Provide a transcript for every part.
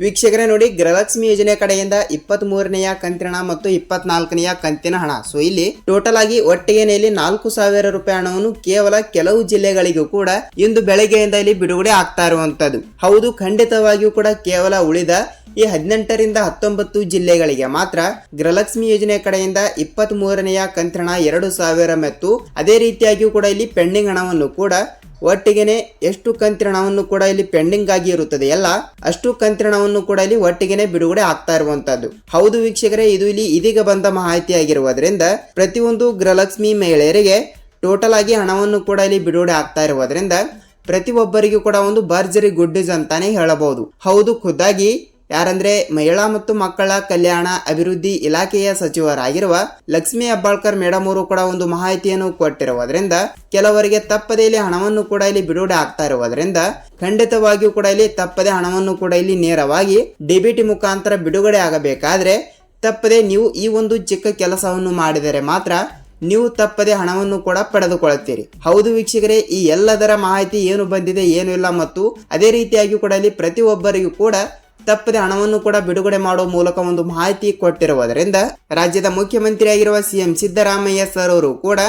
ವೀಕ್ಷಕರೇ ನೋಡಿ, ಗೃಹಲಕ್ಷ್ಮಿ ಯೋಜನೆ ಕಡೆಯಿಂದ ಇಪ್ಪತ್ತ್ ಮೂರನೆಯ ಕಂತಿನ ಮತ್ತು ಇಪ್ಪತ್ನಾಲ್ಕನೆಯ ಕಂತಿನ ಹಣ. ಸೊ ಇಲ್ಲಿ ಟೋಟಲ್ ಆಗಿ ಒಟ್ಟಿಗೆನೆಯಲ್ಲಿ ನಾಲ್ಕು ಸಾವಿರ ರೂಪಾಯಿ ಹಣವನ್ನು ಕೇವಲ ಕೆಲವು ಜಿಲ್ಲೆಗಳಿಗೂ ಕೂಡ ಇಂದು ಬೆಳಗ್ಗೆಯಿಂದ ಇಲ್ಲಿ ಬಿಡುಗಡೆ ಆಗ್ತಾ ಇರುವಂತದ್ದು. ಹೌದು, ಖಂಡಿತವಾಗಿಯೂ ಕೂಡ ಕೇವಲ ಉಳಿದ ಈ ಹದಿನೆಂಟರಿಂದ ಹತ್ತೊಂಬತ್ತು ಜಿಲ್ಲೆಗಳಿಗೆ ಮಾತ್ರ ಗೃಹಲಕ್ಷ್ಮಿ ಯೋಜನೆ ಕಡೆಯಿಂದ ಇಪ್ಪತ್ತ್ ಮೂರನೆಯ ಕಂತಿನ ಎರಡು ಸಾವಿರ ಮತ್ತು ಅದೇ ರೀತಿಯಾಗಿಯೂ ಕೂಡ ಇಲ್ಲಿ ಪೆಂಡಿಂಗ್ ಹಣವನ್ನು ಕೂಡ ಒಟ್ಟಿಗೆನೆ ಎಷ್ಟು ಕಂತಿನ ಹಣವನ್ನು ಕೂಡ ಇಲ್ಲಿ ಪೆಂಡಿಂಗ್ ಆಗಿ ಇರುತ್ತದೆ. ಎಲ್ಲ ಅಷ್ಟು ಕಂತಿನ ಹಣವನ್ನು ಕೂಡ ಇಲ್ಲಿ ಒಟ್ಟಿಗೆನೆ ಬಿಡುಗಡೆ ಆಗ್ತಾ ಇರುವಂತದ್ದು ಹೌದು ವೀಕ್ಷಕರೇ, ಇದು ಇಲ್ಲಿ ಇದೀಗ ಬಂದ ಮಾಹಿತಿ ಆಗಿರುವುದರಿಂದ ಪ್ರತಿಯೊಂದು ಗೃಹಲಕ್ಷ್ಮಿ ಮಹಿಳೆಯರಿಗೆ ಟೋಟಲ್ ಆಗಿ ಹಣವನ್ನು ಕೂಡ ಇಲ್ಲಿ ಬಿಡುಗಡೆ ಆಗ್ತಾ ಇರುವುದರಿಂದ ಪ್ರತಿಯೊಬ್ಬರಿಗೂ ಕೂಡ ಒಂದು ಭರ್ಜರಿ ಗುಡ್ ಅಂತಾನೆ ಹೇಳಬಹುದು. ಹೌದು, ಖುದ್ದಾಗಿ ಯಾರಂದ್ರೆ ಮಹಿಳಾ ಮತ್ತು ಮಕ್ಕಳ ಕಲ್ಯಾಣ ಅಭಿವೃದ್ಧಿ ಇಲಾಖೆಯ ಸಚಿವರಾಗಿರುವ ಲಕ್ಷ್ಮೀ ಅಬ್ಬಾಳ್ಕರ್ ಮೇಡಮ್ ಅವರು ಕೂಡ ಒಂದು ಮಾಹಿತಿಯನ್ನು ಕೊಟ್ಟಿರುವುದರಿಂದ ಕೆಲವರಿಗೆ ತಪ್ಪದೇ ಇಲ್ಲಿ ಹಣವನ್ನು ಕೂಡ ಇಲ್ಲಿ ಬಿಡುಗಡೆ ಆಗ್ತಾ ಇರುವುದರಿಂದ ಖಂಡಿತವಾಗಿಯೂ ಕೂಡ ಇಲ್ಲಿ ತಪ್ಪದೆ ಹಣವನ್ನು ಕೂಡ ಇಲ್ಲಿ ನೇರವಾಗಿ ಡಿಬಿಟಿ ಮುಖಾಂತರ ಬಿಡುಗಡೆ ಆಗಬೇಕಾದ್ರೆ ತಪ್ಪದೆ ನೀವು ಈ ಒಂದು ಚಿಕ್ಕ ಕೆಲಸವನ್ನು ಮಾಡಿದರೆ ಮಾತ್ರ ನೀವು ತಪ್ಪದೆ ಹಣವನ್ನು ಕೂಡ ಪಡೆದುಕೊಳ್ಳುತ್ತೀರಿ. ಹೌದು ವೀಕ್ಷಕರೇ, ಈ ಎಲ್ಲದರ ಮಾಹಿತಿ ಏನು ಬಂದಿದೆ, ಏನು ಇಲ್ಲ ಮತ್ತು ಅದೇ ರೀತಿಯಾಗಿ ಕೂಡ ಇಲ್ಲಿ ಪ್ರತಿಯೊಬ್ಬರಿಗೂ ಕೂಡ ತಪ್ಪದೆ ಹಣವನ್ನು ಕೂಡ ಬಿಡುಗಡೆ ಮಾಡುವ ಮೂಲಕ ಒಂದು ಮಾಹಿತಿ ಕೊಟ್ಟಿರುವುದರಿಂದ ರಾಜ್ಯದ ಮುಖ್ಯಮಂತ್ರಿಯಾಗಿರುವ ಸಿಎಂ ಸಿದ್ದರಾಮಯ್ಯ ಸರ್ ಅವರು ಕೂಡ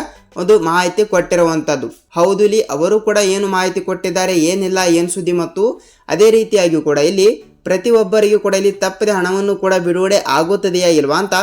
ಒಂದು ಮಾಹಿತಿ ಕೊಟ್ಟಿರುವಂಥದ್ದು ಹೌದು, ಇಲ್ಲಿ ಅವರು ಕೂಡ ಏನು ಮಾಹಿತಿ ಕೊಟ್ಟಿದ್ದಾರೆ, ಏನಿಲ್ಲ, ಏನು ಸುದ್ದಿ ಮತ್ತು ಅದೇ ರೀತಿಯಾಗಿ ಕೂಡ ಇಲ್ಲಿ ಪ್ರತಿಯೊಬ್ಬರಿಗೂ ಕೂಡ ಇಲ್ಲಿ ತಪ್ಪದೆ ಹಣವನ್ನು ಕೂಡ ಬಿಡುಗಡೆ ಆಗುತ್ತದೆಯಾ ಇಲ್ವಾ ಅಂತ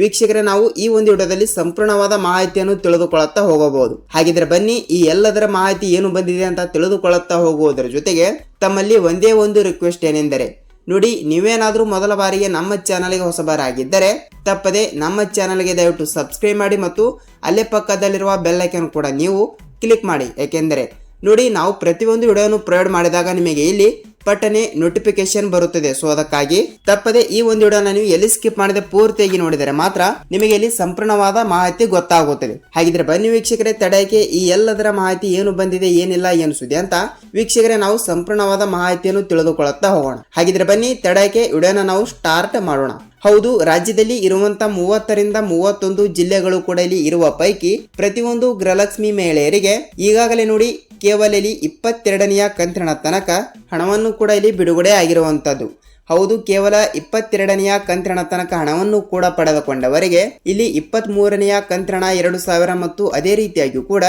ವೀಕ್ಷಕರೇ, ನಾವು ಈ ಒಂದು ವಿಡಿಯೋದಲ್ಲಿ ಸಂಪೂರ್ಣವಾದ ಮಾಹಿತಿಯನ್ನು ತಿಳಿದುಕೊಳ್ಳುತ್ತಾ ಹೋಗಬಹುದು. ಹಾಗಿದ್ರೆ ಬನ್ನಿ, ಈ ಎಲ್ಲದರ ಮಾಹಿತಿ ಏನು ಬಂದಿದೆ ಅಂತ ತಿಳಿದುಕೊಳ್ಳುತ್ತಾ ಹೋಗುವುದರ ಜೊತೆಗೆ ತಮ್ಮಲ್ಲಿ ಒಂದೇ ಒಂದು ರಿಕ್ವೆಸ್ಟ್ ಏನೆಂದರೆ ನೋಡಿ, ನೀವೇನಾದರೂ ಮೊದಲ ಬಾರಿಗೆ ನಮ್ಮ ಚಾನಲ್ಗೆ ಹೊಸಬರಾಗಿದ್ದರೆ ತಪ್ಪದೆ ನಮ್ಮ ಚಾನಲ್ಗೆ ದಯವಿಟ್ಟು ಸಬ್ಸ್ಕ್ರೈಬ್ ಮಾಡಿ ಮತ್ತು ಅಲ್ಲೇ ಪಕ್ಕದಲ್ಲಿರುವ ಬೆಲ್ ಐಕನ್ ಕೂಡ ನೀವು ಕ್ಲಿಕ್ ಮಾಡಿ. ಏಕೆಂದರೆ ನೋಡಿ, ನಾವು ಪ್ರತಿಯೊಂದು ವಿಡಿಯೋನು ಪ್ರೊವೈಡ್ ಮಾಡಿದಾಗ ನಿಮಗೆ ಇಲ್ಲಿ ಪಟ್ಟನೆ ನೋಟಿಫಿಕೇಶನ್ ಬರುತ್ತದೆ. ಸೊ ಅದಕ್ಕಾಗಿ ತಪ್ಪದೆ ಈ ಒಂದು ವಿಡಿಯೋನ ನೀವು ಎಲ್ಲಿ ಸ್ಕಿಪ್ ಮಾಡದೆ ಪೂರ್ತಿಯಾಗಿ ನೋಡಿದರೆ ಮಾತ್ರ ನಿಮಗೆ ಇಲ್ಲಿ ಸಂಪೂರ್ಣವಾದ ಮಾಹಿತಿ ಗೊತ್ತಾಗುತ್ತದೆ. ಹಾಗಿದ್ರೆ ಬನ್ನಿ ವೀಕ್ಷಕರೇ, ತಡೆಯಕ್ಕೆ ಈ ಎಲ್ಲದರ ಮಾಹಿತಿ ಏನು ಬಂದಿದೆ, ಏನಿಲ್ಲ, ಏನು ಸುದ್ದಿ ಅಂತ ವೀಕ್ಷಕರೇ ನಾವು ಸಂಪೂರ್ಣವಾದ ಮಾಹಿತಿಯನ್ನು ತಿಳಿದುಕೊಳ್ಳುತ್ತಾ ಹೋಗೋಣ. ಹಾಗಿದ್ರೆ ಬನ್ನಿ, ತಡೆಯಕ್ಕೆ ವಿಡಿಯೋನ ನಾವು ಸ್ಟಾರ್ಟ್ ಮಾಡೋಣ. ಹೌದು, ರಾಜ್ಯದಲ್ಲಿ ಇರುವಂತ ಮೂವತ್ತರಿಂದ ಮೂವತ್ತೊಂದು ಜಿಲ್ಲೆಗಳು ಕೂಡ ಇಲ್ಲಿ ಇರುವ ಪೈಕಿ ಪ್ರತಿಯೊಂದು ಗೃಹಲಕ್ಷ್ಮಿ ಮಹಿಳೆಯರಿಗೆ ಈಗಾಗಲೇ ನೋಡಿ ಕೇವಲ ಇಲ್ಲಿ ಇಪ್ಪತ್ತೆರಡನೆಯ ಕಂತಿನ ತನಕ ಹಣವನ್ನು ಕೂಡ ಇಲ್ಲಿ ಬಿಡುಗಡೆ ಆಗಿರುವಂಥದ್ದು ಹೌದು, ಕೇವಲ ಇಪ್ಪತ್ತೆರಡನೆಯ ಕಂತಿನ ತನಕ ಹಣವನ್ನು ಕೂಡ ಪಡೆದುಕೊಂಡವರಿಗೆ ಇಲ್ಲಿ ಇಪ್ಪತ್ತ್ ಮೂರನೆಯ ಕಂತಿನ ಎರಡು ಸಾವಿರ ಮತ್ತು ಅದೇ ರೀತಿಯಾಗಿ ಕೂಡ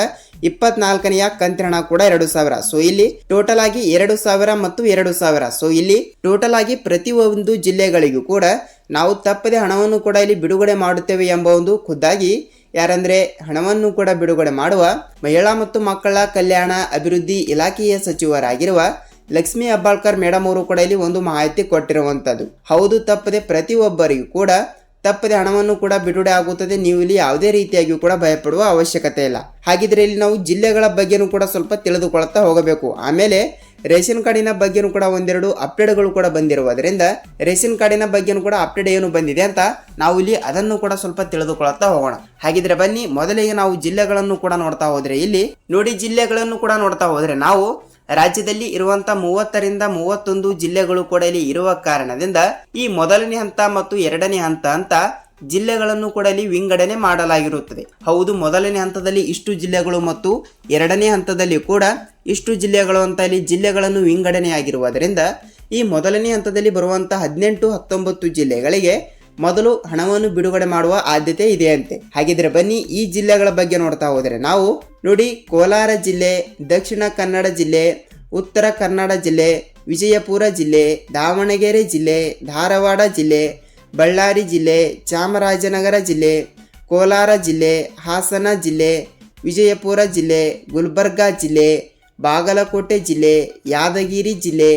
ಇಪ್ಪತ್ನಾಲ್ಕನೆಯ ಕಂತಿನ ಕೂಡ ಎರಡು ಸಾವಿರ. ಸೊ ಇಲ್ಲಿ ಟೋಟಲ್ ಆಗಿ ಎರಡು ಸಾವಿರ ಮತ್ತು ಎರಡು ಸಾವಿರ. ಸೊ ಇಲ್ಲಿ ಟೋಟಲ್ ಆಗಿ ಪ್ರತಿಯೊಂದು ಜಿಲ್ಲೆಗಳಿಗೂ ಕೂಡ ನಾವು ತಪ್ಪದೆ ಹಣವನ್ನು ಕೂಡ ಇಲ್ಲಿ ಬಿಡುಗಡೆ ಮಾಡುತ್ತೇವೆ ಎಂಬ ಒಂದು ಖುದ್ದಾಗಿ ಯಾರಂದ್ರೆ ಹಣವನ್ನು ಕೂಡ ಬಿಡುಗಡೆ ಮಾಡುವ, ಮಹಿಳಾ ಮತ್ತು ಮಕ್ಕಳ ಕಲ್ಯಾಣ ಅಭಿವೃದ್ಧಿ ಇಲಾಖೆಯ ಸಚಿವರಾಗಿರುವ ಲಕ್ಷ್ಮಿ ಅಬ್ಬಾಳ್ಕರ್ ಮೇಡಮ್ ಅವರು ಕೂಡ ಇಲ್ಲಿ ಒಂದು ಮಾಹಿತಿ ಕೊಟ್ಟಿರುವಂತದ್ದು. ಹೌದು, ತಪ್ಪದೆ ಪ್ರತಿಯೊಬ್ಬರಿಗೂ ಕೂಡ ತಪ್ಪದೆ ಹಣವನ್ನು ಕೂಡ ಬಿಡುಗಡೆ ಆಗುತ್ತದೆ. ನೀವು ಇಲ್ಲಿ ಯಾವುದೇ ರೀತಿಯಾಗಿಯೂ ಕೂಡ ಭಯಪಡುವ ಅವಶ್ಯಕತೆ ಇಲ್ಲ. ಹಾಗಿದ್ರೆ ಇಲ್ಲಿ ನಾವು ಜಿಲ್ಲೆಗಳ ಬಗ್ಗೆನೂ ಕೂಡ ಸ್ವಲ್ಪ ತಿಳಿದುಕೊಳ್ತಾ ಹೋಗಬೇಕು. ಆಮೇಲೆ ರೇಷನ್ ಕಾರ್ಡಿನ ಬಗ್ಗೆನೂ ಕೂಡ ಒಂದೆರಡು ಅಪ್ಡೇಟ್ಗಳು ಕೂಡ ಬಂದಿರುವುದರಿಂದ ರೇಷನ್ ಕಾರ್ಡಿನ ಬಗ್ಗೆನೂ ಕೂಡ ಅಪ್ಡೇಟ್ ಏನು ಬಂದಿದೆ ಅಂತ ನಾವು ಇಲ್ಲಿ ಅದನ್ನು ಕೂಡ ಸ್ವಲ್ಪ ತಿಳಿದುಕೊಳ್ಳುತ್ತಾ ಹೋಗೋಣ. ಹಾಗಿದ್ರೆ ಬನ್ನಿ, ಮೊದಲಿಗೆ ನಾವು ಜಿಲ್ಲೆಗಳನ್ನು ಕೂಡ ನೋಡ್ತಾ ಹೋದ್ರೆ ಇಲ್ಲಿ, ನೋಡಿ ಜಿಲ್ಲೆಗಳನ್ನು ಕೂಡ ನೋಡ್ತಾ ಹೋದ್ರೆ ನಾವು ರಾಜ್ಯದಲ್ಲಿ ಇರುವಂತ ಮೂವತ್ತರಿಂದ ಮೂವತ್ತೊಂದು ಜಿಲ್ಲೆಗಳು ಕೂಡ ಇಲ್ಲಿ ಇರುವ ಕಾರಣದಿಂದ ಈ ಮೊದಲನೇ ಹಂತ ಮತ್ತು ಎರಡನೇ ಹಂತ ಅಂತ ಜಿಲ್ಲೆಗಳನ್ನು ಕೂಡ ಇಲ್ಲಿ ವಿಂಗಡಣೆ ಮಾಡಲಾಗಿರುತ್ತದೆ. ಹೌದು, ಮೊದಲನೇ ಹಂತದಲ್ಲಿ ಇಷ್ಟು ಜಿಲ್ಲೆಗಳು ಮತ್ತು ಎರಡನೇ ಹಂತದಲ್ಲಿ ಕೂಡ ಇಷ್ಟು ಜಿಲ್ಲೆಗಳು ಅಂತ ಇಲ್ಲಿ ಜಿಲ್ಲೆಗಳನ್ನು ವಿಂಗಡಣೆಯಾಗಿರುವುದರಿಂದ ಈ ಮೊದಲನೇ ಹಂತದಲ್ಲಿ ಬರುವಂತಹ ಹದಿನೆಂಟು, ಹತ್ತೊಂಬತ್ತು ಜಿಲ್ಲೆಗಳಿಗೆ ಮೊದಲು ಹಣವನ್ನು ಬಿಡುಗಡೆ ಮಾಡುವ ಆದ್ಯತೆ ಇದೆಯಂತೆ. ಹಾಗಿದ್ರೆ ಬನ್ನಿ ಈ ಜಿಲ್ಲೆಗಳ ಬಗ್ಗೆ ನೋಡ್ತಾ ಹೋದರೆ ನಾವು ನೋಡಿ ಕೋಲಾರ ಜಿಲ್ಲೆ, ದಕ್ಷಿಣ ಕನ್ನಡ ಜಿಲ್ಲೆ, ಉತ್ತರ ಕನ್ನಡ ಜಿಲ್ಲೆ, ವಿಜಯಪುರ ಜಿಲ್ಲೆ, ದಾವಣಗೆರೆ ಜಿಲ್ಲೆ, ಧಾರವಾಡ ಜಿಲ್ಲೆ ಬಳ್ಳಾರಿ ಜಿಲ್ಲೆ, ಚಾಮರಾಜನಗರ ಜಿಲ್ಲೆ, ಕೋಲಾರ ಜಿಲ್ಲೆ, ಹಾಸನ ಜಿಲ್ಲೆ, ವಿಜಯಪುರ ಜಿಲ್ಲೆ, ಗುಲ್ಬರ್ಗಾ ಜಿಲ್ಲೆ, ಬಾಗಲಕೋಟೆ ಜಿಲ್ಲೆ, ಯಾದಗಿರಿ ಜಿಲ್ಲೆ,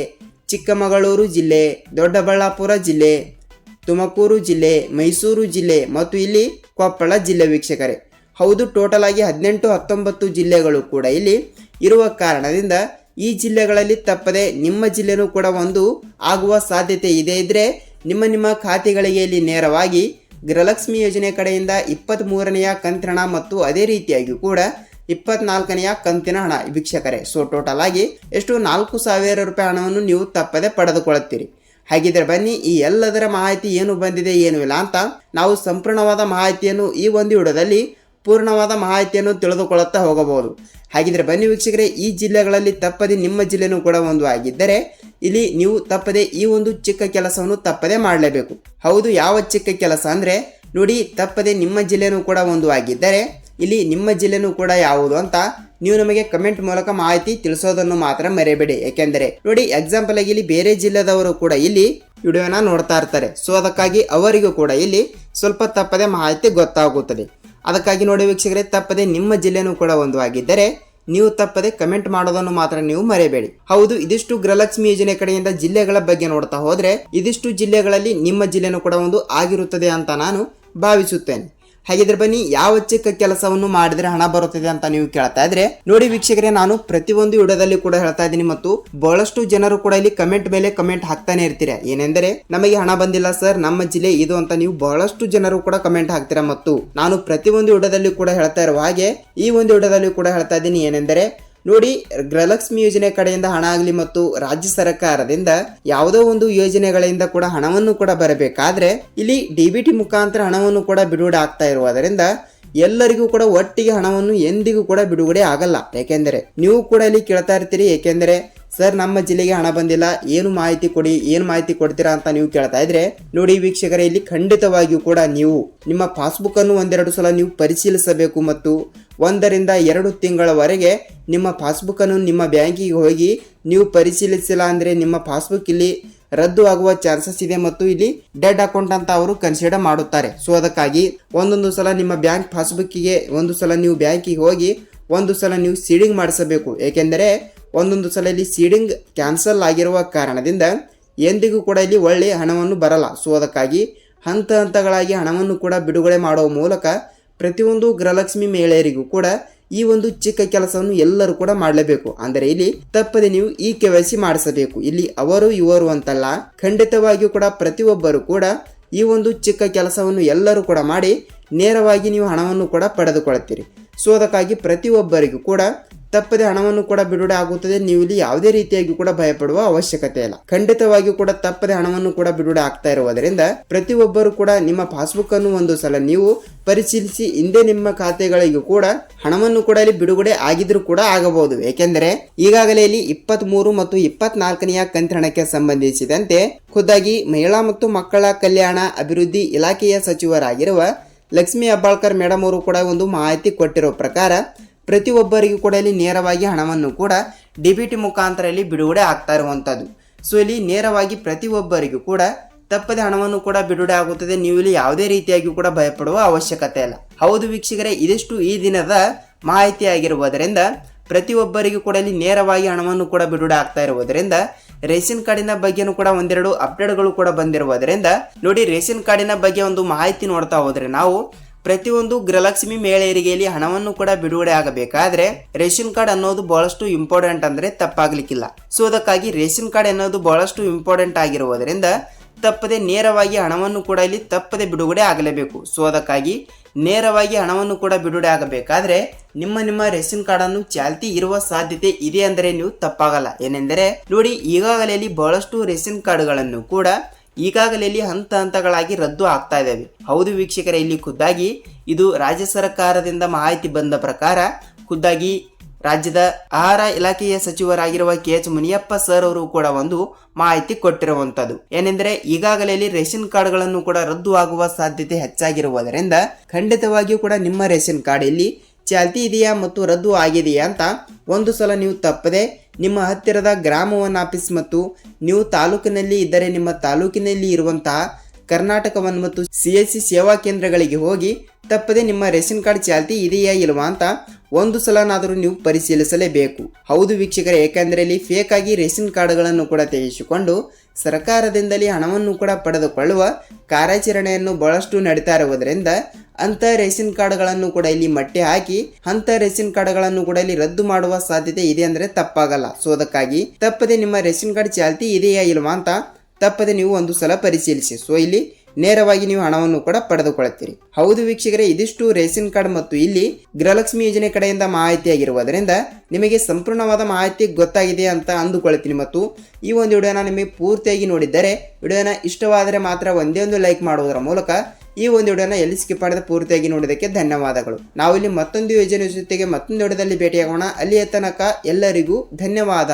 ಚಿಕ್ಕಮಗಳೂರು ಜಿಲ್ಲೆ, ದೊಡ್ಡಬಳ್ಳಾಪುರ ಜಿಲ್ಲೆ, ತುಮಕೂರು ಜಿಲ್ಲೆ, ಮೈಸೂರು ಜಿಲ್ಲೆ ಮತ್ತು ಇಲ್ಲಿ ಕೊಪ್ಪಳ ಜಿಲ್ಲೆ ವೀಕ್ಷಕರೇ. ಹೌದು ಟೋಟಲ್ ಆಗಿ ಹದಿನೆಂಟು, ಹತ್ತೊಂಬತ್ತು ಜಿಲ್ಲೆಗಳು ಕೂಡ ಇಲ್ಲಿ ಇರುವ ಕಾರಣದಿಂದ ಈ ಜಿಲ್ಲೆಗಳಲ್ಲಿ ತಪ್ಪದೆ ನಿಮ್ಮ ಜಿಲ್ಲೆನೂ ಕೂಡ ಒಂದು ಆಗುವ ಸಾಧ್ಯತೆ ಇದೆ ಇದ್ರೆ ನಿಮ್ಮ ನಿಮ್ಮ ಖಾತೆಗಳಿಗೆ ಇಲ್ಲಿ ನೇರವಾಗಿ ಗೃಹಲಕ್ಷ್ಮಿ ಯೋಜನೆ ಕಡೆಯಿಂದ ಇಪ್ಪತ್ತ್ ಮೂರನೆಯ ಕಂತಿನ ಮತ್ತು ಅದೇ ರೀತಿಯಾಗಿ ಕೂಡ ಇಪ್ಪತ್ನಾಲ್ಕನೆಯ ಕಂತಿನ ಹಣ. ವೀಕ್ಷಕರೇ ಸೊ ಟೋಟಲ್ ಆಗಿ ಎಷ್ಟು? ನಾಲ್ಕು ಸಾವಿರ ರೂಪಾಯಿ ಹಣವನ್ನು ನೀವು ತಪ್ಪದೆ ಪಡೆದುಕೊಳ್ಳುತ್ತೀರಿ. ಹಾಗಿದ್ರೆ ಬನ್ನಿ, ಈ ಎಲ್ಲದರ ಮಾಹಿತಿ ಏನು ಬಂದಿದೆ, ಏನು ಇಲ್ಲ ಅಂತ ನಾವು ಸಂಪೂರ್ಣವಾದ ಮಾಹಿತಿಯನ್ನು ಈ ಒಂದು ವಿಡಿಯೋದಲ್ಲಿ ಪೂರ್ಣವಾದ ಮಾಹಿತಿಯನ್ನು ತಿಳಿದುಕೊಳ್ಳುತ್ತಾ ಹೋಗಬಹುದು. ಹಾಗಿದ್ರೆ ಬನ್ನಿ ವೀಕ್ಷಕರೇ, ಈ ಜಿಲ್ಲೆಗಳಲ್ಲಿ ತಪ್ಪದೆ ನಿಮ್ಮ ಜಿಲ್ಲೆನೂ ಕೂಡ ಒಂದು ಆಗಿದ್ದರೆ, ಇಲ್ಲಿ ನೀವು ತಪ್ಪದೆ ಈ ಒಂದು ಚಿಕ್ಕ ಕೆಲಸವನ್ನು ತಪ್ಪದೆ ಮಾಡಲೇಬೇಕು. ಹೌದು, ಯಾವ ಚಿಕ್ಕ ಕೆಲಸ ಅಂದ್ರೆ, ನೋಡಿ, ತಪ್ಪದೆ ನಿಮ್ಮ ಜಿಲ್ಲೆನೂ ಕೂಡ ಒಂದು ಆಗಿದ್ದರೆ, ಇಲ್ಲಿ ನಿಮ್ಮ ಜಿಲ್ಲೆನೂ ಕೂಡ ಯಾವುದು ಅಂತ ನೀವು ನಮಗೆ ಕಮೆಂಟ್ ಮೂಲಕ ಮಾಹಿತಿ ತಿಳಿಸೋದನ್ನು ಮಾತ್ರ ಮರೆಯಬೇಡಿ. ಯಾಕೆಂದರೆ ನೋಡಿ ಎಕ್ಸಾಂಪಲ್ ಆಗಿ ಇಲ್ಲಿ ಬೇರೆ ಜಿಲ್ಲೆದವರು ಕೂಡ ಇಲ್ಲಿ ವಿಡಿಯೋನ ನೋಡ್ತಾ ಇರ್ತಾರೆ. ಸೊ ಅದಕ್ಕಾಗಿ ಅವರಿಗೂ ಕೂಡ ಇಲ್ಲಿ ಸ್ವಲ್ಪ ತಪ್ಪದೆ ಮಾಹಿತಿ ಗೊತ್ತಾಗುತ್ತದೆ. ಅದಕ್ಕಾಗಿ ನೋಡಿ ವೀಕ್ಷಕರೇ, ತಪ್ಪದೆ ನಿಮ್ಮ ಜಿಲ್ಲೆನೂ ಕೂಡ ಒಂದು ಆಗಿದ್ದರೆ ನೀವು ತಪ್ಪದೆ ಕಮೆಂಟ್ ಮಾಡೋದನ್ನು ಮಾತ್ರ ನೀವು ಮರೆಯಬೇಡಿ. ಹೌದು, ಇದಿಷ್ಟು ಗೃಹಲಕ್ಷ್ಮಿ ಯೋಜನೆ ಕಡೆಯಿಂದ ಜಿಲ್ಲೆಗಳ ಬಗ್ಗೆ ನೋಡ್ತಾ ಹೋದ್ರೆ, ಇದಿಷ್ಟು ಜಿಲ್ಲೆಗಳಲ್ಲಿ ನಿಮ್ಮ ಜಿಲ್ಲೆನೂ ಕೂಡ ಒಂದು ಆಗಿರುತ್ತದೆ ಅಂತ ನಾನು ಭಾವಿಸುತ್ತೇನೆ. ಹಾಗಿದ್ರೆ ಬನ್ನಿ, ಯಾವ ಚಿಕ್ಕ ಕೆಲಸವನ್ನು ಮಾಡಿದ್ರೆ ಹಣ ಬರುತ್ತದೆ ಅಂತ ನೀವು ಕೇಳ್ತಾ ಇದ್ರೆ, ನೋಡಿ ವೀಕ್ಷಕರೇ, ನಾನು ಪ್ರತಿಯೊಂದು ವಿಡಿಯೋದಲ್ಲಿ ಕೂಡ ಹೇಳ್ತಾ ಇದ್ದೀನಿ ಮತ್ತು ಬಹಳಷ್ಟು ಜನರು ಕೂಡ ಇಲ್ಲಿ ಕಮೆಂಟ್ ಮೇಲೆ ಕಮೆಂಟ್ ಹಾಕ್ತಾನೆ ಇರ್ತೀರಾ. ಏನೆಂದರೆ, ನಮಗೆ ಹಣ ಬಂದಿಲ್ಲ ಸರ್, ನಮ್ಮ ಜಿಲ್ಲೆ ಇದು ಅಂತ ನೀವು ಬಹಳಷ್ಟು ಜನರು ಕೂಡ ಕಮೆಂಟ್ ಹಾಕ್ತೀರಾ ಮತ್ತು ನಾನು ಪ್ರತಿಯೊಂದು ವಿಡಿಯೋದಲ್ಲಿ ಕೂಡ ಹೇಳ್ತಾ ಇರುವ ಹಾಗೆ, ಈ ಒಂದು ವಿಡಿಯೋದಲ್ಲಿ ಕೂಡ ಹೇಳ್ತಾ ಇದ್ದೀನಿ ಏನೆಂದರೆ ನೋಡಿ, ಗೃಹಲಕ್ಷ್ಮಿ ಯೋಜನೆ ಕಡೆಯಿಂದ ಹಣ ಆಗಲಿ ಮತ್ತು ರಾಜ್ಯ ಸರ್ಕಾರದಿಂದ ಯಾವುದೋ ಒಂದು ಯೋಜನೆಗಳಿಂದ ಕೂಡ ಹಣವನ್ನು ಕೂಡ ಬರಬೇಕಾದ್ರೆ ಇಲ್ಲಿ ಡಿ ಬಿ ಟಿ ಮುಖಾಂತರ ಹಣವನ್ನು ಕೂಡ ಬಿಡುಗಡೆ ಆಗ್ತಾ ಇರುವುದರಿಂದ ಎಲ್ಲರಿಗೂ ಕೂಡ ಒಟ್ಟಿಗೆ ಹಣವನ್ನು ಎಂದಿಗೂ ಕೂಡ ಬಿಡುಗಡೆ ಆಗಲ್ಲ. ಯಾಕೆಂದರೆ ನೀವು ಕೂಡ ಇಲ್ಲಿ ಕೇಳ್ತಾ ಇರ್ತೀರಿ, ಏಕೆಂದರೆ ಸರ್, ನಮ್ಮ ಜಿಲ್ಲೆಗೆ ಹಣ ಬಂದಿಲ್ಲ, ಏನು ಮಾಹಿತಿ ಕೊಡಿ, ಏನು ಮಾಹಿತಿ ಕೊಡ್ತೀರಾ ಅಂತ ನೀವು ಕೇಳ್ತಾ ಇದ್ರೆ ನೋಡಿ ವೀಕ್ಷಕರೇ, ಇಲ್ಲಿ ಖಂಡಿತವಾಗಿಯೂ ಕೂಡ ನೀವು ನಿಮ್ಮ ಪಾಸ್ಬುಕ್ ಅನ್ನು ಒಂದೆರಡು ಸಲ ನೀವು ಪರಿಶೀಲಿಸಬೇಕು ಮತ್ತು ಒಂದರಿಂದ ಎರಡು ತಿಂಗಳವರೆಗೆ ನಿಮ್ಮ ಪಾಸ್ಬುಕ್ ಅನ್ನು ನಿಮ್ಮ ಬ್ಯಾಂಕಿಗೆ ಹೋಗಿ ನೀವು ಪರಿಶೀಲಿಸಿಲ್ಲ ಅಂದರೆ ನಿಮ್ಮ ಪಾಸ್ಬುಕ್ ಇಲ್ಲಿ ರದ್ದು ಆಗುವ ಚಾನ್ಸಸ್ ಇದೆ ಮತ್ತು ಇಲ್ಲಿ ಡೆಡ್ ಅಕೌಂಟ್ ಅಂತ ಅವರು ಕನ್ಸಿಡರ್ ಮಾಡುತ್ತಾರೆ. ಸೊ ಅದಕ್ಕಾಗಿ ಒಂದೊಂದು ಸಲ ನಿಮ್ಮ ಬ್ಯಾಂಕ್ ಪಾಸ್ಬುಕ್ಕಿಗೆ ಒಂದು ಸಲ ನೀವು ಬ್ಯಾಂಕಿಗೆ ಹೋಗಿ ಒಂದು ಸಲ ನೀವು ಸೀಡಿಂಗ್ ಮಾಡಿಸಬೇಕು. ಏಕೆಂದರೆ ಒಂದೊಂದು ಸಲ ಇಲ್ಲಿ ಸೀಡಿಂಗ್ ಕ್ಯಾನ್ಸಲ್ ಆಗಿರುವ ಕಾರಣದಿಂದ ಎಂದಿಗೂ ಕೂಡ ಇಲ್ಲಿ ಒಳ್ಳೆಯ ಹಣವನ್ನು ಬರಲ್ಲ. ಸೊ ಅದಕ್ಕಾಗಿ ಹಂತ ಹಂತಗಳಾಗಿ ಹಣವನ್ನು ಕೂಡ ಬಿಡುಗಡೆ ಮಾಡುವ ಮೂಲಕ ಪ್ರತಿಯೊಂದು ಗೃಹಲಕ್ಷ್ಮಿ ಮಹಿಳೆಯರಿಗೂ ಕೂಡ ಈ ಒಂದು ಚಿಕ್ಕ ಕೆಲಸವನ್ನು ಎಲ್ಲರೂ ಕೂಡ ಮಾಡಲೇಬೇಕು. ಅಂದರೆ ಇಲ್ಲಿ ತಪ್ಪದೆ ನೀವು ಈ ಕೆ ವೈ ಸಿ ಮಾಡಿಸಬೇಕು. ಇಲ್ಲಿ ಅವರು, ಇವರು ಅಂತಲ್ಲ, ಖಂಡಿತವಾಗಿಯೂ ಕೂಡ ಪ್ರತಿಯೊಬ್ಬರು ಕೂಡ ಈ ಒಂದು ಚಿಕ್ಕ ಕೆಲಸವನ್ನು ಎಲ್ಲರೂ ಕೂಡ ಮಾಡಿ ನೇರವಾಗಿ ನೀವು ಹಣವನ್ನು ಕೂಡ ಪಡೆದುಕೊಳ್ಳುತ್ತೀರಿ ಸೊ ಅದಕ್ಕಾಗಿ ಪ್ರತಿಯೊಬ್ಬರಿಗೂ ಕೂಡ ತಪ್ಪದೆ ಹಣವನ್ನು ಕೂಡ ಬಿಡುಗಡೆ ಆಗುತ್ತದೆ. ನೀವು ಇಲ್ಲಿ ಯಾವುದೇ ರೀತಿಯಾಗಿ ಕೂಡ ಭಯಪಡುವ ಅವಶ್ಯಕತೆ ಇಲ್ಲ. ಖಂಡಿತವಾಗಿಯೂ ಕೂಡ ತಪ್ಪದೆ ಹಣವನ್ನು ಕೂಡ ಬಿಡುಗಡೆ ಆಗ್ತಾ ಇರುವುದರಿಂದ ಪ್ರತಿಯೊಬ್ಬರು ಕೂಡ ನಿಮ್ಮ ಪಾಸ್ಬುಕ್ ಅನ್ನು ಒಂದು ಸಲ ನೀವು ಪರಿಶೀಲಿಸಿ, ಹಿಂದೆ ನಿಮ್ಮ ಖಾತೆಗಳಿಗೂ ಕೂಡ ಹಣವನ್ನು ಕೂಡ ಇಲ್ಲಿ ಬಿಡುಗಡೆ ಆಗಿದ್ರೂ ಕೂಡ ಆಗಬಹುದು. ಏಕೆಂದರೆ ಈಗಾಗಲೇ ಇಲ್ಲಿ ಇಪ್ಪತ್ತ್ ಮೂರು ಮತ್ತು ಇಪ್ಪತ್ನಾಲ್ಕನೆಯ ಕಂತ್ರಣಕ್ಕೆ ಸಂಬಂಧಿಸಿದಂತೆ ಖುದ್ದಾಗಿ ಮಹಿಳಾ ಮತ್ತು ಮಕ್ಕಳ ಕಲ್ಯಾಣ ಅಭಿವೃದ್ಧಿ ಇಲಾಖೆಯ ಸಚಿವರಾಗಿರುವ ಲಕ್ಷ್ಮೀ ಹೆಬ್ಬಾಳ್ಕರ್ ಮೇಡಮ್ ಅವರು ಕೂಡ ಒಂದು ಮಾಹಿತಿ ಕೊಟ್ಟಿರೋ ಪ್ರಕಾರ ಪ್ರತಿಯೊಬ್ಬರಿಗೂ ಕೂಡ ಇಲ್ಲಿ ನೇರವಾಗಿ ಹಣವನ್ನು ಕೂಡ ಡಿ ಬಿ ಮುಖಾಂತರ ಇಲ್ಲಿ ಬಿಡುಗಡೆ ಆಗ್ತಾ ಇರುವಂಥದ್ದು ಸೊ ಇಲ್ಲಿ ನೇರವಾಗಿ ಪ್ರತಿಯೊಬ್ಬರಿಗೂ ಕೂಡ ತಪ್ಪದೆ ಹಣವನ್ನು ಕೂಡ ಬಿಡುಗಡೆ ಆಗುತ್ತದೆ. ನೀವು ಇಲ್ಲಿ ಯಾವುದೇ ರೀತಿಯಾಗಿ ಕೂಡ ಭಯಪಡುವ ಅವಶ್ಯಕತೆ ಇಲ್ಲ. ಹೌದು ವೀಕ್ಷಕರೇ, ಇದಿಷ್ಟು ಈ ದಿನದ ಮಾಹಿತಿ ಆಗಿರುವುದರಿಂದ ಪ್ರತಿಯೊಬ್ಬರಿಗೂ ಕೂಡ ಇಲ್ಲಿ ನೇರವಾಗಿ ಹಣವನ್ನು ಕೂಡ ಬಿಡುಗಡೆ ಆಗ್ತಾ ಇರುವುದರಿಂದ ರೇಷನ್ ಕಾರ್ಡಿನ ಬಗ್ಗೆನೂ ಕೂಡ ಒಂದೆರಡು ಅಪ್ಡೇಟ್ಗಳು ಕೂಡ ಬಂದಿರುವುದರಿಂದ, ನೋಡಿ ರೇಷನ್ ಕಾರ್ಡಿನ ಬಗ್ಗೆ ಒಂದು ಮಾಹಿತಿ ನೋಡ್ತಾ ಹೋದ್ರೆ ನಾವು ಪ್ರತಿಯೊಂದು ಗೃಹಲಕ್ಷ್ಮಿ ಮಹಿಳೆಯರಿಗೆಯಲ್ಲಿ ಹಣವನ್ನು ಕೂಡ ಬಿಡುಗಡೆ ಆಗಬೇಕಾದ್ರೆ ರೇಷನ್ ಕಾರ್ಡ್ ಅನ್ನೋದು ಬಹಳಷ್ಟು ಇಂಪಾರ್ಟೆಂಟ್ ಅಂದ್ರೆ ತಪ್ಪಾಗ್ಲಿಕ್ಕಿಲ್ಲ. ಸೊ ಅದಕ್ಕಾಗಿ ರೇಷನ್ ಕಾರ್ಡ್ ಅನ್ನೋದು ಬಹಳಷ್ಟು ಇಂಪಾರ್ಟೆಂಟ್ ಆಗಿರುವುದರಿಂದ ತಪ್ಪದೆ ನೇರವಾಗಿ ಹಣವನ್ನು ಕೂಡ ಇಲ್ಲಿ ತಪ್ಪದೆ ಬಿಡುಗಡೆ ಆಗಲೇಬೇಕು. ಸೊ, ಅದಕ್ಕಾಗಿ ನೇರವಾಗಿ ಹಣವನ್ನು ಕೂಡ ಬಿಡುಗಡೆ ಆಗಬೇಕಾದ್ರೆ ನಿಮ್ಮ ನಿಮ್ಮ ರೇಷನ್ ಕಾರ್ಡ್ ಅನ್ನು ಚಾಲ್ತಿ ಇರುವ ಸಾಧ್ಯತೆ ಇದೆ ಅಂದರೆ ನೀವು ತಪ್ಪಾಗಲ್ಲ. ಏನೆಂದರೆ, ನೋಡಿ, ಈಗಾಗಲೇ ಇಲ್ಲಿ ಬಹಳಷ್ಟು ರೇಷನ್ ಕಾರ್ಡ್ಗಳನ್ನು ಕೂಡ ಈಗಾಗಲೇ ಇಲ್ಲಿ ಹಂತ ಹಂತಗಳಾಗಿ ರದ್ದು ಆಗ್ತಾ ಇದ್ದಾವೆ. ಹೌದು ವೀಕ್ಷಕರೇ, ಇಲ್ಲಿ ಖುದ್ದಾಗಿ ಇದು ರಾಜ್ಯ ಸರ್ಕಾರದಿಂದ ಮಾಹಿತಿ ಬಂದ ಪ್ರಕಾರ ಖುದ್ದಾಗಿ ರಾಜ್ಯದ ಆಹಾರ ಇಲಾಖೆಯ ಸಚಿವರಾಗಿರುವ ಕೆ ಎಚ್ ಮುನಿಯಪ್ಪ ಸರ್ ಅವರು ಕೂಡ ಒಂದು ಮಾಹಿತಿ ಕೊಟ್ಟಿರುವಂತದ್ದು ಏನೆಂದರೆ, ಈಗಾಗಲೇ ರೇಷನ್ ಕಾರ್ಡ್ಗಳನ್ನು ಕೂಡ ರದ್ದು ಆಗುವ ಸಾಧ್ಯತೆ ಹೆಚ್ಚಾಗಿರುವುದರಿಂದ ಖಂಡಿತವಾಗಿಯೂ ಕೂಡ ನಿಮ್ಮ ರೇಷನ್ ಕಾರ್ಡ್ ಇಲ್ಲಿ ಚಾಲ್ತಿ ಇದೆಯಾ ಮತ್ತು ರದ್ದು ಆಗಿದೆಯಾ ಅಂತ ಒಂದು ಸಲ ನೀವು ತಪ್ಪದೆ ನಿಮ್ಮ ಹತ್ತಿರದ ಗ್ರಾಮ ಆಫೀಸ್ ಮತ್ತು ನೀವು ತಾಲೂಕಿನಲ್ಲಿ ಇದ್ದರೆ ನಿಮ್ಮ ತಾಲೂಕಿನಲ್ಲಿ ಇರುವಂತಹ ಕರ್ನಾಟಕವನ್ನು ಮತ್ತು ಸಿ ಎಸ್ ಸಿ ಸೇವಾ ಕೇಂದ್ರಗಳಿಗೆ ಹೋಗಿ ತಪ್ಪದೆ ನಿಮ್ಮ ರೇಷನ್ ಕಾರ್ಡ್ ಚಾಲ್ತಿ ಇದೆಯಾ ಇಲ್ವಾ ಅಂತ ಒಂದು ಸಲನಾದರೂ ನೀವು ಪರಿಶೀಲಿಸಲೇಬೇಕು. ಹೌದು ವೀಕ್ಷಕರ, ಏಕೆಂದರೆ ಇಲ್ಲಿ ಫೇಕ್ ಆಗಿ ರೇಷನ್ ಕಾರ್ಡ್ಗಳನ್ನು ಕೂಡ ತೆಗೆಸಿಕೊಂಡು ಸರ್ಕಾರದಿಂದಲೇ ಹಣವನ್ನು ಕೂಡ ಪಡೆದುಕೊಳ್ಳುವ ಕಾರ್ಯಾಚರಣೆಯನ್ನು ಬಹಳಷ್ಟು ನಡೀತಾ ಇರುವುದರಿಂದ ಅಂತ ರೇಷನ್ ಕಾರ್ಡ್ಗಳನ್ನು ಕೂಡ ಇಲ್ಲಿ ಮಟ್ಟೆ ಹಾಕಿ ಅಂತ ರೇಷನ್ ಕಾರ್ಡ್ಗಳನ್ನು ಕೂಡ ಇಲ್ಲಿ ರದ್ದು ಮಾಡುವ ಸಾಧ್ಯತೆ ಇದೆ ಅಂದ್ರೆ ತಪ್ಪಾಗಲ್ಲ. ಸೊ, ಅದಕ್ಕಾಗಿ ತಪ್ಪದೆ ನಿಮ್ಮ ರೇಷನ್ ಕಾರ್ಡ್ ಚಾಲ್ತಿ ಇದೆಯಾ ಇಲ್ವಾ ಅಂತ ತಪ್ಪದೆ ನೀವು ಒಂದು ಸಲ ಪರಿಶೀಲಿಸಿ. ಸೊ, ಇಲ್ಲಿ ನೇರವಾಗಿ ನೀವು ಹಣವನ್ನು ಕೂಡ ಪಡೆದುಕೊಳ್ಳುತ್ತೀರಿ. ಹೌದು ವೀಕ್ಷಕರೇ, ಇದಿಷ್ಟು ರೇಷನ್ ಕಾರ್ಡ್ ಮತ್ತು ಇಲ್ಲಿ ಗೃಹಲಕ್ಷ್ಮಿ ಯೋಜನೆ ಕಡೆಯಿಂದ ಮಾಹಿತಿಯಾಗಿರುವುದರಿಂದ ನಿಮಗೆ ಸಂಪೂರ್ಣವಾದ ಮಾಹಿತಿ ಗೊತ್ತಾಗಿದೆ ಅಂತ ಅಂದುಕೊಳ್ತೀನಿ ಮತ್ತು ಈ ಒಂದು ವಿಡಿಯೋನ ನಿಮಗೆ ಪೂರ್ತಿಯಾಗಿ ನೋಡಿದ್ದರೆ, ವಿಡಿಯೋನ ಇಷ್ಟವಾದರೆ ಮಾತ್ರ ಒಂದೇ ಒಂದು ಲೈಕ್ ಮಾಡುವುದರ ಮೂಲಕ ಈ ಒಂದು ವಿಡಿಯೋನ ಎಲ್ಲಿ ಸ್ಕಿಪ್ ಮಾಡದೆ ಪೂರ್ತಿಯಾಗಿ ನೋಡಿದಕ್ಕೆ ಧನ್ಯವಾದಗಳು. ನಾವು ಇಲ್ಲಿ ಮತ್ತೊಂದು ಯೋಜನೆ ಜೊತೆಗೆ ಮತ್ತೊಂದು ವಿಡಿಯೋದಲ್ಲಿ ಭೇಟಿಯಾಗೋಣ. ಅಲ್ಲಿಯ ತನಕ ಎಲ್ಲರಿಗೂ ಧನ್ಯವಾದ.